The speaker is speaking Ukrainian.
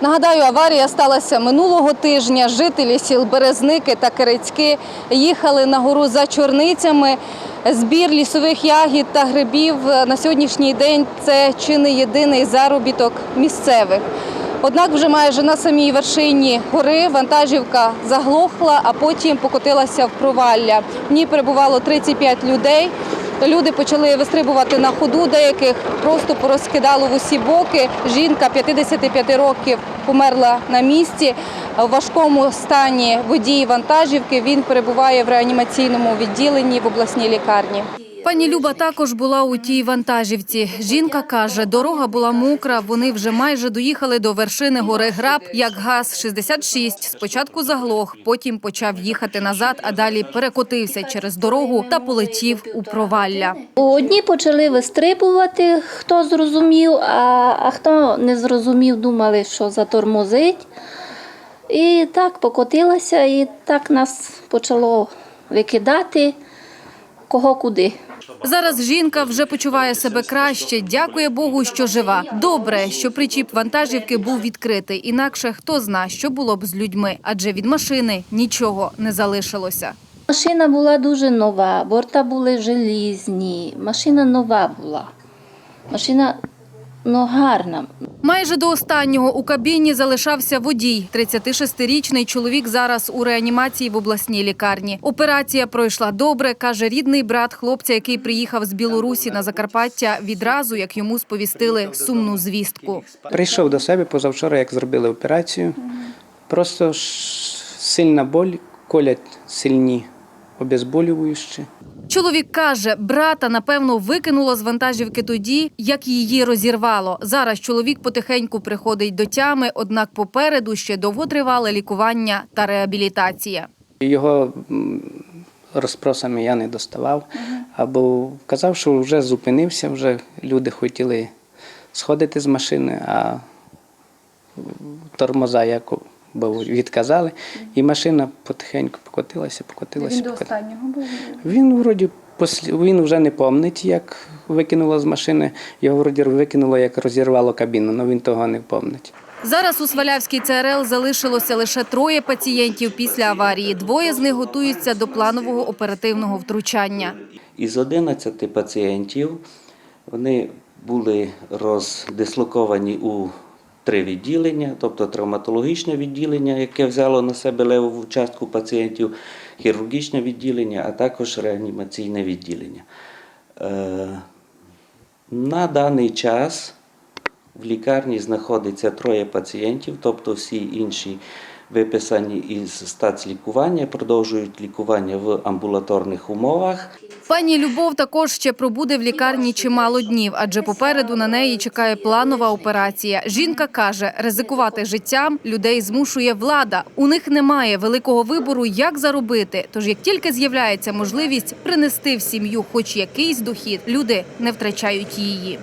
Нагадаю, аварія сталася минулого тижня. Жителі сіл Березники та Кирицьки їхали на гору за чорницями. Збір лісових ягід та грибів на сьогоднішній день це чи не єдиний заробіток місцевих. Однак вже майже на самій вершині гори вантажівка заглохла, а потім покотилася в провалля. В ній перебувало 35 людей. Люди почали вистрибувати на ходу, деяких просто порозкидало в усі боки. Жінка 55 років померла на місці. У важкому стані водій вантажівки він перебуває в реанімаційному відділенні в обласній лікарні. Пані Люба також була у тій вантажівці. Жінка каже, дорога була мокра, вони вже майже доїхали до вершини гори Граб, як ГАЗ-66. Спочатку заглох, потім почав їхати назад, а далі перекотився через дорогу та полетів у провалля. Одні почали вистрибувати, хто зрозумів, а, а хто не зрозумів, думали, що затормозить. І так покотилася, і так нас почало викидати кого куди. Зараз жінка вже почуває себе краще. Дякує Богу, що жива. Добре, що причіп вантажівки був відкритий. Інакше хто зна, що було б з людьми, адже від машини нічого не залишилося. Машина була дуже нова, борта були желізні, машина нова була. Машина ну, гарна. Майже до останнього у кабіні залишався водій. 36-річний чоловік зараз у реанімації в обласній лікарні. Операція пройшла добре, каже рідний брат хлопця, який приїхав з Білорусі на Закарпаття відразу, як йому сповістили сумну звістку. Прийшов до себе позавчора, як зробили операцію. Просто ж сильна боль, колять сильні обезболюючі. Чоловік каже, брата напевно викинуло з вантажівки тоді, як її розірвало. Зараз чоловік потихеньку приходить до тями, однак попереду ще довготривале лікування та реабілітація. Його розпросами я не доставав, або казав, що вже зупинився, вже люди хотіли сходити з машини, а тормоза якби відказали, і машина потихеньку покотилася, покотилася. покотилася. був? Він вроді він вже не пам'ятає, як викинуло з машини. Його вроді викинуло, як розірвало кабіну, але він того не пам'ятає. Зараз у Свалявській ЦРЛ залишилося лише троє пацієнтів після аварії. Двоє з них готуються до планового оперативного втручання. Із 11 пацієнтів вони були роздислоковані у три відділення, тобто травматологічне відділення, яке взяло на себе левову частку пацієнтів, хірургічне відділення, а також реанімаційне відділення. Е, На даний час в лікарні знаходиться троє пацієнтів, тобто всі інші виписані із стацлікування, продовжують лікування в амбулаторних умовах. Пані Любов також ще пробуде в лікарні чимало днів, адже попереду на неї чекає планова операція. Жінка каже, ризикувати життям людей змушує влада. У них немає великого вибору, як заробити. Тож, як тільки з'являється можливість принести в сім'ю хоч якийсь дохід, люди не втрачають її.